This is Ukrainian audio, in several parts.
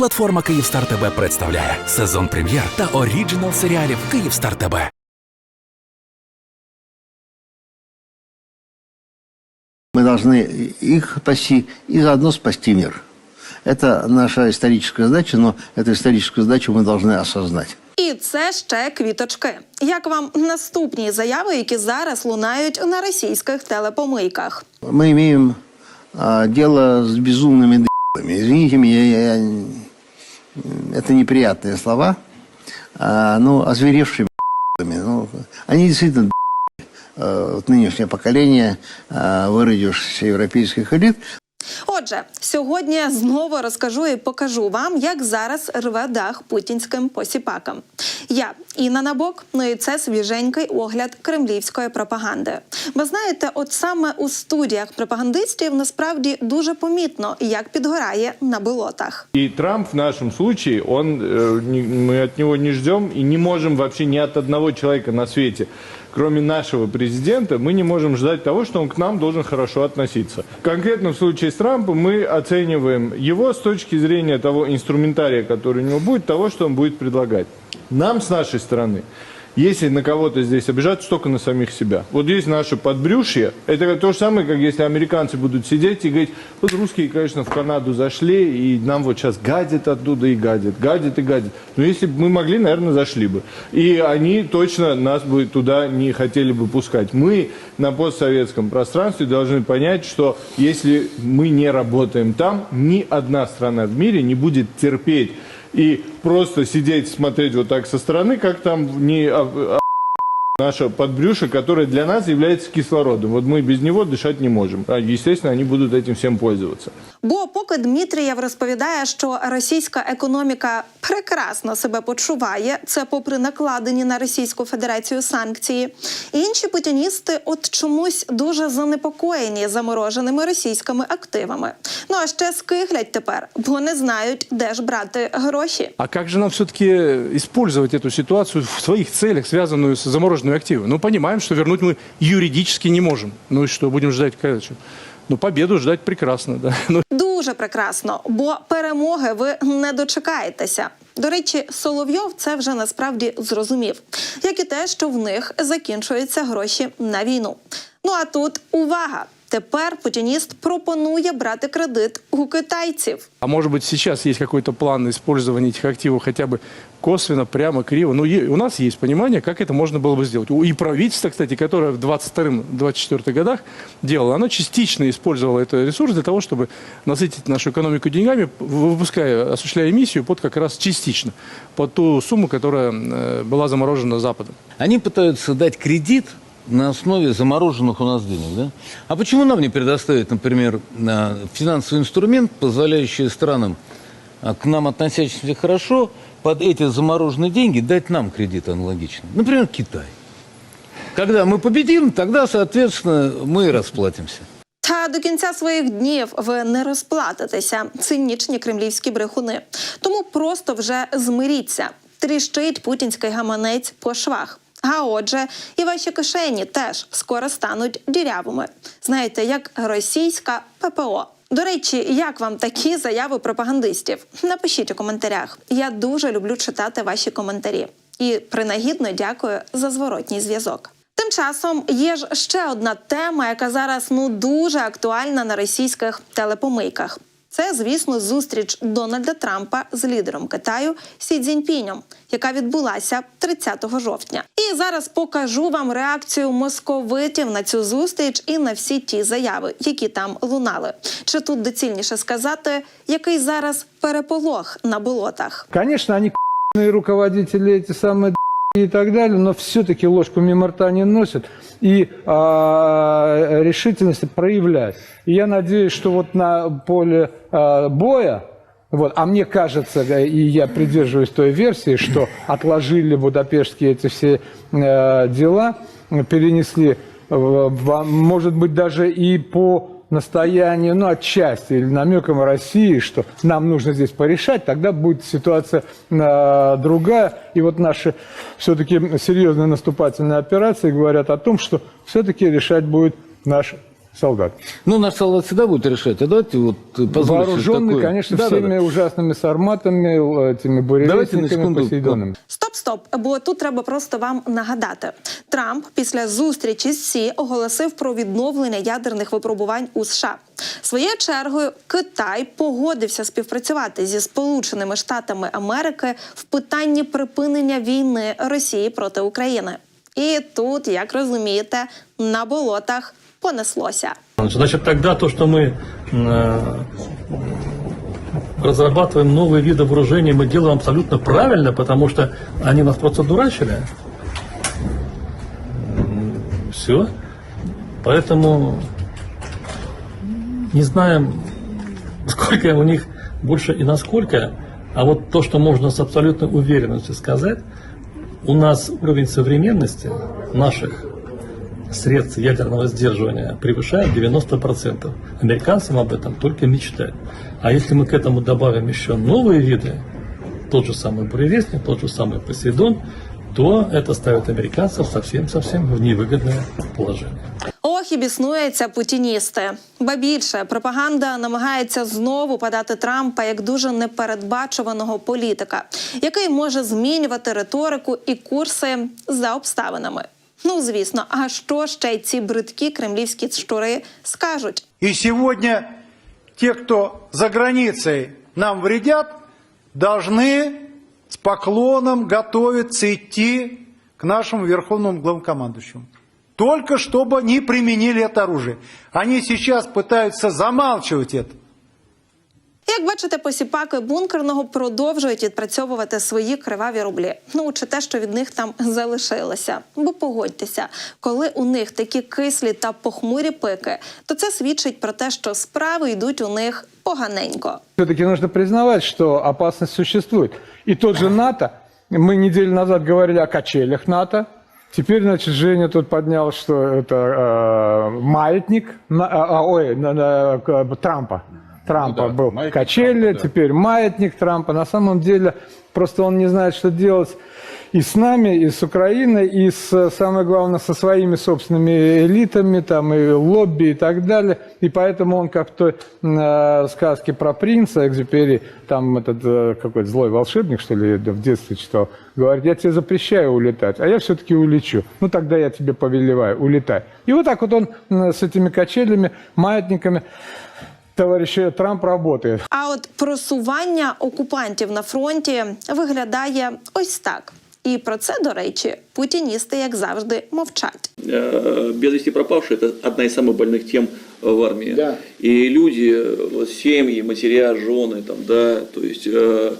Платформа Київстар ТБ представляє сезон прем'єр та оріджинал серіалів Київстар ТБ. Мы должны их спасти и заодно спасти мир. Это наша историческая задача, но эту историческую задачу мы должны осознать. І це ще квіточки. Як вам наступні заяви, які зараз лунають на російських телепомийках? Мы имеем а, дело с безумными д***ами. Извините меня, я, я- это неприятные слова, а, ну, озверевшими д***ами. Ну, они действительно д***ы. А, вот нынешнее поколение а, выродившихся европейских элит Отже, сьогодні знову розкажу і покажу вам, як зараз рве дах путінським посіпакам. Я Інна Набок, ну і це свіженький огляд кремлівської пропаганди. Ви знаєте, от саме у студіях пропагандистів насправді дуже помітно, як підгорає на болотах. И Трамп в нашем случае, он, э, не- мы от него не ждем и не можем вообще ни от одного человека на свете, кроме нашего президента, мы не можем ждать того, что он к нам должен хорошо относиться. Конкретно в случае с Трампом мы оцениваем его с точки зрения того инструментария, который у него будет, того, что он будет предлагать. Нам с нашей стороны если на кого-то здесь обижаться, только на самих себя. Вот есть наше подбрюшье. Это то же самое, как если американцы будут сидеть и говорить, вот русские, конечно, в Канаду зашли, и нам вот сейчас гадят оттуда и гадят, гадят и гадят. Но если бы мы могли, наверное, зашли бы. И они точно нас бы туда не хотели бы пускать. Мы на постсоветском пространстве должны понять, что если мы не работаем там, ни одна страна в мире не будет терпеть и просто сидеть, смотреть вот так со стороны, как там не а- а- наше подбрюшье, которое для нас является кислородом. Вот мы без него дышать не можем. А, естественно, они будут этим всем пользоваться. Бо поки Дмитрієв розповідає, що російська економіка прекрасно себе почуває, це попри накладені на Російську Федерацію санкції. Інші путіністи от чомусь дуже занепокоєні замороженими російськими активами. Ну а ще скиглять тепер, бо не знають, де ж брати гроші. А как же нам все-таки использовать эту ситуацию в своих целях, связанную с замороженными активами? Ну, понимаем, что вернуть мы юридически не можем. Ну и что, будем ждать когда Ну, победу ждать прекрасно, да. Ну, Дуже прекрасно, бо перемоги ви не дочекаєтеся. До речі, Соловйов це вже насправді зрозумів, як і те, що в них закінчуються гроші на війну. Ну а тут увага! Тепер путініст пропонує брати кредит у китайців. а может быть, сейчас есть какой-то план использования этих активов хотя бы косвенно, прямо, криво. Ну, е- у нас есть понимание, как это можно было бы сделать. И правительство, кстати, которое в 22-24 годах делало, оно частично использовало этот ресурс для того, чтобы насытить нашу экономику деньгами, выпуская, осуществляя эмиссию под как раз частично, под ту сумму, которая э, была заморожена Западом. Они пытаются дать кредит на основе замороженных у нас денег. Да? А почему нам не предоставить, например, финансовый инструмент, позволяющий странам, а, к нам относящимся хорошо, под эти замороженные деньги дать нам кредит аналогично? Например, Китай. Когда мы победим, тогда, соответственно, мы и расплатимся. Та до кінця своїх днів ви не розплатитеся, цинічні кремлівські брехуни. Тому просто вже змиріться. Тріщить путінський гаманець по швах. А отже, і ваші кишені теж скоро стануть дірявими. Знаєте, як російська ППО. До речі, як вам такі заяви пропагандистів? Напишіть у коментарях. Я дуже люблю читати ваші коментарі. І принагідно дякую за зворотній зв'язок. Тим часом є ж ще одна тема, яка зараз ну дуже актуальна на російських телепомийках. Це, звісно, зустріч Дональда Трампа з лідером Китаю Сі Цзіньпінем, яка відбулася 30 жовтня. І зараз покажу вам реакцію московитів на цю зустріч і на всі ті заяви, які там лунали. Чи тут доцільніше сказати, який зараз переполох на болотах? Конечно, они к***ные руководители, эти самые и так далее, но все-таки ложку мимо рта не носят и а, решительность проявляют. И я надеюсь, что вот на поле а, боя, вот, а мне кажется, и я придерживаюсь той версии, что отложили будапештские эти все э, дела, перенесли, э, может быть, даже и по настоянию, ну, отчасти, или намеком России, что нам нужно здесь порешать, тогда будет ситуация э, другая. И вот наши все-таки серьезные наступательные операции говорят о том, что все-таки решать будет наш солдат. Ну, наш солдат всегда будет решать. А давайте вот э, позвольте Вооруженный, такое. конечно, Да, да, всеми да. ужасными сарматами, л- этими Давайте на буревестниками, секунду. посейдонами. Стоп, стоп, бо тут треба просто вам нагадати. Трамп після зустрічі з Сі оголосив про відновлення ядерних випробувань у США. Своєю чергою Китай погодився співпрацювати зі Сполученими Штатами Америки в питанні припинення війни Росії проти України. І тут, як розумієте, на болотах понеслося. Значит, тогда то, что мы э, разрабатываем новые виды вооружений, мы делаем абсолютно правильно, потому что они нас просто дурачили. Все. Поэтому не знаем, сколько у них больше и насколько, а вот то, что можно с абсолютной уверенностью сказать, у нас уровень современности наших средств ядерного сдерживания превышает 90%. Американцам об этом только мечтать. А если мы к этому добавим еще новые виды, тот же самый буревестник, тот же самый Посейдон, то это ставит американцев совсем-совсем в невыгодное положение. Ох, і біснуються путіністи. Ба більше пропаганда намагається знову подати Трампа як дуже непередбачуваного політика, який може змінювати риторику і курси за обставинами. Ну звісно, а що ще й ці бридкі кремлівські щури скажуть? И сегодня те, кто за границей нам вредят, должны с поклоном готовиться идти к нашему верховному главнокомандующему. Только чтобы не применили это оружие. Они сейчас пытаются замалчивать это. Як бачите, посіпаки бункерного продовжують відпрацьовувати свої криваві рублі. Ну чи те, що від них там залишилося. Бо погодьтеся, коли у них такі кислі та похмурі пики, то це свідчить про те, що справи йдуть у них поганенько. Все-таки нужно признавать, что опасность существует. И тот же НАТО, мы неделю назад говорили о качелях НАТО, теперь, значит, Женя тут поднял, что это э, маятник, на- а, а, ой, на- на- к- Трампа. Трампа был качели, теперь маятник Трампа. На самом деле, просто он не знает, что делать и с нами, и с Украиной, и с, самое главное, со своими собственными элитами, там, и лобби, и так далее. И поэтому он, как в той э, сказке про принца Экзюпери, там этот э, какой-то злой волшебник, что ли, в детстве читал, говорит, я тебе запрещаю улетать, а я все-таки улечу. Ну, тогда я тебе повелеваю, улетай. И вот так вот он м, с этими качелями, маятниками, товарищ Трамп работает. А от просування окупантів на фронті виглядає ось так. І про це, до речі, путіністи, як завжди, мовчать. Э, без вести пропавшие – это одна из самых больных тем э, в армии. И люди, э, вот, семьи, матеря, жены, там, да, то есть э,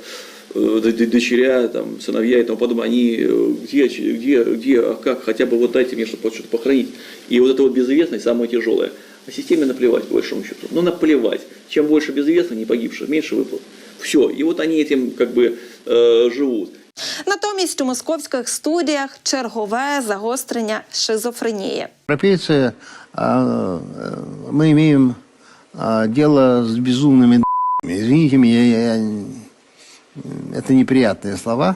э, д- д- дочеря, там, сыновья и тому подобное, они э, где, ч- где, где, а как, хотя бы вот дайте мне, чтобы что-то похоронить. И вот эта вот безызвестность самая тяжелая. А системе наплевать, по большому счету. Ну, наплевать. Чем больше безызвестных, не погибших, меньше выплат. Все. И вот они этим как бы э, живут. Натомість у московських студіях чергове загострення шизофренії. Европейцы, а, э, мы имеем а, дело с безумными д***ми. Извините меня, я, я- это неприятные слова,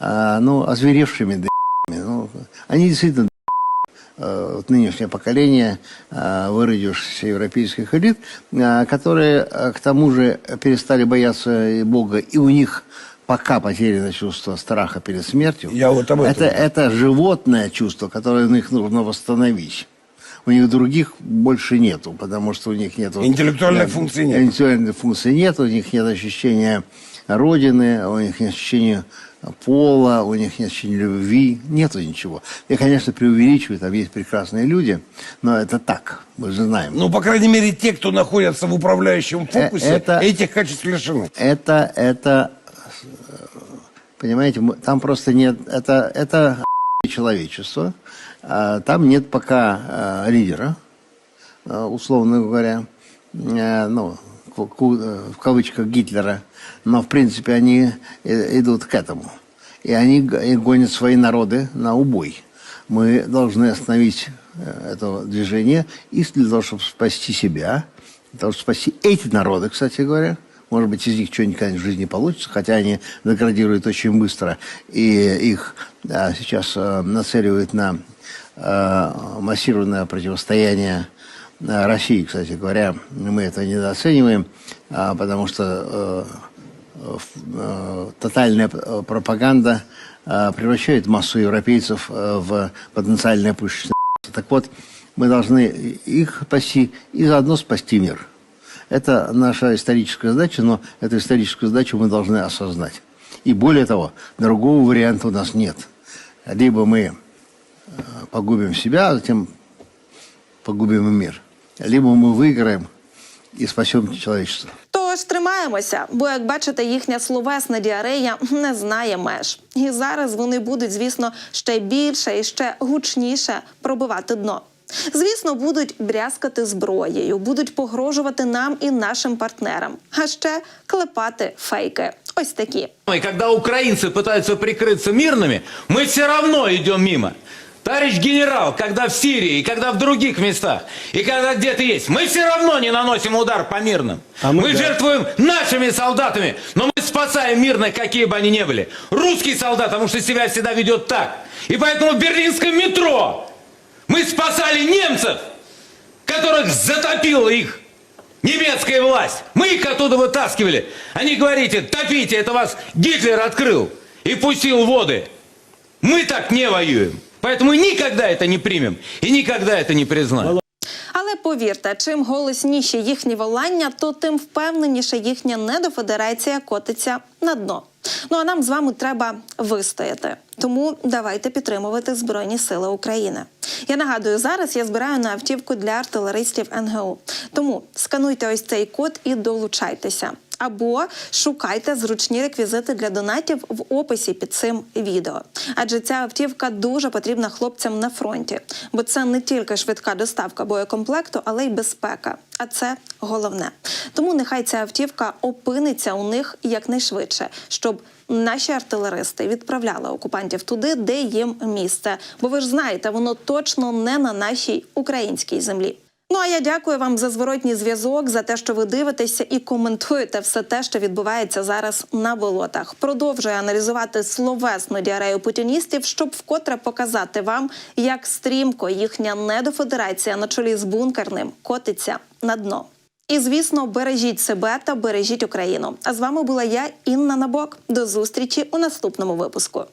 а, но озверевшими д***ми. Ну, они действительно д***, э, вот нынешнее поколение а, выродившихся европейских элит, а, которые а, к тому же перестали бояться и Бога, и у них пока потеряно чувство страха перед смертью. Я вот об этом. это, это животное чувство, которое их нужно восстановить. У них других больше нету, потому что у них нет... Интеллектуальной функции нет. Интеллектуальной функции нет, у них нет ощущения родины, у них нет ощущения пола, у них нет ощущения любви, нету ничего. Я, конечно, преувеличиваю, там есть прекрасные люди, но это так, мы же знаем. Ну, по крайней мере, те, кто находятся в управляющем фокусе, это- этих качеств лишены. Это, это, э, понимаете, там просто нет, это, это человечество, А, там нет пока э, лидера, э, условно говоря, э, ну, э, в кавычках Гитлера, но в принципе они э, идут к этому. И они гонят свои народы на убой. Мы должны остановить э, это движение и для того, чтобы спасти себя, для того, чтобы спасти эти народы, кстати говоря, может быть, из них что-нибудь в жизни получится, хотя они деградируют очень быстро, и их а, сейчас а, нацеливают на а, массированное противостояние э, России, кстати говоря, мы это недооцениваем, а, потому что э, э, тотальная э, пропаганда э, превращает массу европейцев э, в потенциальное пушечное Так вот, мы должны их спасти и заодно спасти мир. Это наша историческая задача, но эту историческую задачу мы должны осознать. И более того, другого варианта у нас нет. Либо мы э, погубим себя, а затем погубим и мир. Либо мы выиграем и спасем человечество. Тож тримаємося, бо як бачите, їхня словесна діарея не знає меж. І зараз вони будуть, звісно, ще більше і ще гучніше пробивати дно. Звісно, будуть брязкати зброєю, будуть погрожувати нам і нашим партнерам, а ще клепати фейки. Ось такі. И когда украинцы пытаются прикрыться мирными, мы все равно идем мимо. Товарищ генерал, когда в Сирии, и когда в других местах, и когда где-то есть, мы все равно не наносим удар по мирным. мы жертвуем нашими солдатами, но мы спасаем мирных, какие бы они ни были. Русский солдат, потому что себя всегда ведет так. И поэтому в берлинском метро мы спасали немцев, которых затопила их немецкая власть. Мы их оттуда вытаскивали. Они говорите, топите, это вас Гитлер открыл и пустил воды. Мы так не воюем. Поэтому никогда это не примем и никогда это не признаем. Але повірте, чим голосніші їхні волання, то тим впевненіше їхня недофедерація котиться на дно. Ну а нам з вами треба вистояти. Тому давайте підтримувати Збройні Сили України. Я нагадую, зараз я збираю на автівку для артилеристів НГУ. Тому скануйте ось цей код і долучайтеся. Або шукайте зручні реквізити для донатів в описі під цим відео. Адже ця автівка дуже потрібна хлопцям на фронті, бо це не тільки швидка доставка боєкомплекту, але й безпека. А це головне. Тому нехай ця автівка опиниться у них якнайшвидше, щоб наші артилеристи відправляли окупантів туди, де їм місце. Бо ви ж знаєте, воно точно не на нашій українській землі. Ну а я дякую вам за зворотній зв'язок, за те, що ви дивитеся і коментуєте все те, що відбувається зараз на болотах. Продовжую аналізувати словесну діарею путіністів, щоб вкотре показати вам, як стрімко їхня недофедерація на чолі з бункерним котиться на дно. І звісно, бережіть себе та бережіть Україну. А з вами була я, Інна Набок. До зустрічі у наступному випуску.